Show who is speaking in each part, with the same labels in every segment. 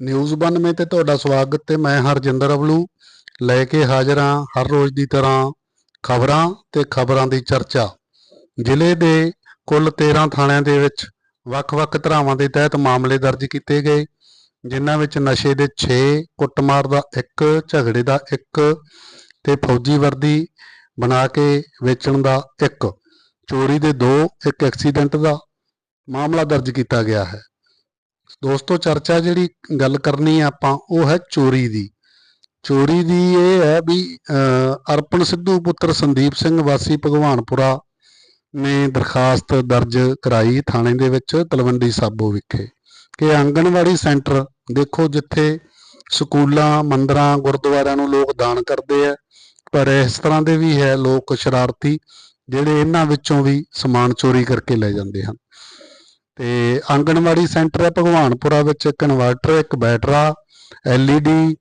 Speaker 1: News 92 ਤੇ ਤੁਹਾਡਾ ਸਵਾਗਤ ਤੇ ਮੈਂ ਹਰਜਿੰਦਰ ਅਵਲੂ। ਲੈ ਕੇ ਹਾਜ਼ਰ ਹਾਂ ਹਰ ਰੋਜ਼ ਦੀ ਤਰ੍ਹਾਂ ਖਬਰਾਂ ਤੇ ਖਬਰਾਂ ਦੀ ਚਰਚਾ। ਜ਼ਿਲ੍ਹੇ ਦੇ ਕੁੱਲ 13 ਥਾਣਿਆਂ ਦੇ ਵਿੱਚ ਵੱਖ-ਵੱਖ ਧਰਾਵਾਂ ਦੇ ਤਹਿਤ ਮਾਮਲੇ ਦਰਜ ਕੀਤੇ ਗਏ, ਜਿਨ੍ਹਾਂ ਵਿੱਚ ਨਸ਼ੇ ਦੇ 6 ਕੁੱਟਮਾਰ ਦਾ 1 ਝਗੜੇ ਦਾ 1 ਤੇ ਫੌਜੀ ਵਰਦੀ ਬਣਾ ਕੇ ਵੇਚਣ ਦਾ 1 ਚੋਰੀ ਦੇ 2 ਇੱਕ ਐਕਸੀਡੈਂਟ ਦਾ ਮਾਮਲਾ ਦਰਜ ਕੀਤਾ ਗਿਆ ਹੈ। ਦੋਸਤੋ ਚਰਚਾ ਜਿਹੜੀ ਗੱਲ ਕਰਨੀ ਆ ਆਪਾਂ ਉਹ ਹੈ ਚੋਰੀ ਦੀ। ਚੋਰੀ ਦੀ ਇਹ ਹੈ ਵੀ ਅਹ, ਅਰਪਣ ਸਿੱਧੂ ਪੁੱਤਰ ਸੰਦੀਪ ਸਿੰਘ ਵਾਸੀ ਭਗਵਾਨਪੁਰਾ ਨੇ ਦਰਖਾਸਤ ਦਰਜ ਕਰਾਈ ਥਾਣੇ ਦੇ ਵਿੱਚ ਤਲਵੰਡੀ ਸਾਬੋ ਵਿਖੇ ਕਿ ਆਂਗਣਵਾੜੀ ਸੈਂਟਰ ਦੇਖੋ ਜਿੱਥੇ ਸਕੂਲਾਂ ਮੰਦਰਾਂ ਗੁਰਦੁਆਰਿਆਂ ਨੂੰ ਲੋਕ ਦਾਨ ਕਰਦੇ ਆ ਪਰ ਇਸ ਤਰ੍ਹਾਂ ਦੇ ਵੀ ਹੈ ਲੋਕ ਸ਼ਰਾਰਤੀ ਜਿਹੜੇ ਇਹਨਾਂ ਵਿੱਚੋਂ ਵੀ ਸਮਾਨ ਚੋਰੀ ਕਰਕੇ ਲੈ ਜਾਂਦੇ ਹਨ। ਤੇ ਆਂਗਣਵਾੜੀ ਸੈਂਟਰ ਹੈ ਭਗਵਾਨਪੁਰਾ ਵਿੱਚ, ਇੱਕ ਇਨਵਰਟਰ, ਇੱਕ ਬੈਟਰਾ ਐਲਈਡੀ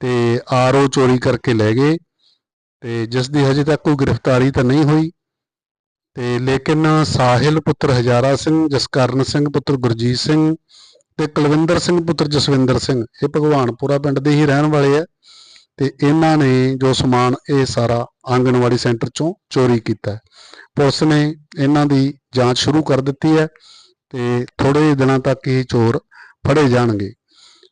Speaker 1: ਤੇ ਆਰਓ ਚੋਰੀ ਕਰਕੇ ਲੈ ਗਏ ਤੇ ਜਿਸ ਦੀ ਹਜੇ ਤੱਕ ਕੋਈ ਗ੍ਰਿਫਤਾਰੀ ਤਾਂ ਨਹੀਂ ਹੋਈ ਤੇ ਲੇਕਿਨ ਸਾਹਿਲ ਪੁੱਤਰ ਹਜ਼ਾਰਾ ਸਿੰਘ, ਜਸਕਰਨ ਸਿੰਘ ਪੁੱਤਰ ਗੁਰਜੀਤ ਸਿੰਘ ਤੇ ਕੁਲਵਿੰਦਰ ਸਿੰਘ ਪੁੱਤਰ ਜਸਵਿੰਦਰ ਸਿੰਘ, ਇਹ ਭਗਵਾਨਪੁਰਾ ਪਿੰਡ ਦੇ ਹੀ ਰਹਿਣ ਵਾਲੇ ਆ ਤੇ ਇਹਨਾਂ ਨੇ ਜੋ ਸਮਾਨ ਇਹ ਸਾਰਾ ਆਂਗਣਵਾੜੀ ਸੈਂਟਰ ਚੋਂ ਚੋਰੀ ਕੀਤਾ। ਪੁਲਿਸ ਨੇ ਇਹਨਾਂ ਦੀ ਜਾਂਚ ਸ਼ੁਰੂ ਕਰ ਦਿੱਤੀ ਹੈ ਤੇ ਥੋੜੇ ਦਿਨਾਂ ਤੱਕ ਹੀ ਚੋਰ ਫੜੇ ਜਾਣਗੇ।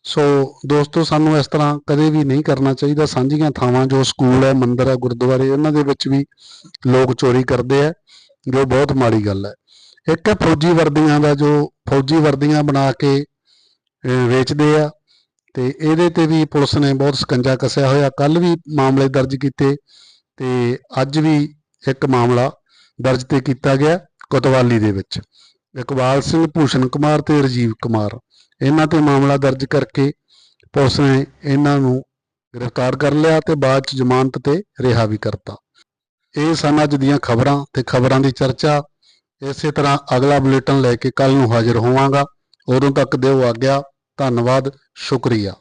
Speaker 1: ਸੋ ਦੋਸਤੋ, ਸਾਨੂੰ ਇਸ ਤਰ੍ਹਾਂ ਕਦੇ ਵੀ ਨਹੀਂ ਕਰਨਾ ਚਾਹੀਦਾ। ਸਾਂਝੀਆਂ ਥਾਵਾਂ ਜੋ ਸਕੂਲ ਹੈ, ਮੰਦਿਰ ਹੈ, ਗੁਰਦੁਆਰੇ, ਇਹਨਾਂ ਦੇ ਵਿੱਚ ਵੀ ਲੋਕ ਚੋਰੀ ਕਰਦੇ ਆ, ਜੋ ਬਹੁਤ ਮਾੜੀ ਗੱਲ ਹੈ। ਇੱਕ ਹੈ ਫੌਜੀ ਵਰਦੀਆਂ ਦਾ, ਜੋ ਫੌਜੀ ਵਰਦੀਆਂ ਬਣਾ ਕੇ ਵੇਚਦੇ ਆ। ਤੇ ਇਹਦੇ ਤੇ ਵੀ ਪੁਲਿਸ ਨੇ ਬਹੁਤ ਸਕੰਜਾ ਕੱਸਿਆ ਹੋਇਆ। ਕੱਲ ਵੀ ਮਾਮਲੇ ਦਰਜ ਕੀਤੇ ਤੇ ਅੱਜ ਵੀ ਇੱਕ ਮਾਮਲਾ ਦਰਜ ਤੇ ਕੀਤਾ ਗਿਆ ਕੋਤਵਾਲੀ ਦੇ ਵਿੱਚ। ਇਕਬਾਲ ਸਿੰਘ, ਭੂਸ਼ਣ ਕੁਮਾਰ ਤੇ ਰਜੀਵ ਕੁਮਾਰ। ਇਹਨਾਂ ਤੇ ਮਾਮਲਾ ਦਰਜ ਕਰਕੇ ਪੁਲਿਸ ਨੇ ਇਹਨਾਂ ਨੂੰ ਗ੍ਰਿਫਤਾਰ ਕਰ ਲਿਆ ਤੇ ਬਾਅਦ ਚ ਜ਼ਮਾਨਤ ਤੇ ਰਿਹਾ ਵੀ ਕਰਤਾ। ਇਹ ਸਨ ਅੱਜ ਦੀਆਂ ਖਬਰਾਂ ਤੇ ਖਬਰਾਂ ਦੀ ਚਰਚਾ। ਇਸੇ ਤਰ੍ਹਾਂ ਅਗਲਾ ਬੁਲੇਟਿਨ ਲੈ ਕੇ ਕੱਲ ਨੂੰ ਹਾਜ਼ਰ ਹੋਵਾਂਗਾ। ਉਦੋਂ ਤੱਕ ਦਿਓ ਆਗਿਆ। ਧੰਨਵਾਦ। ਸ਼ੁਕਰੀਆ।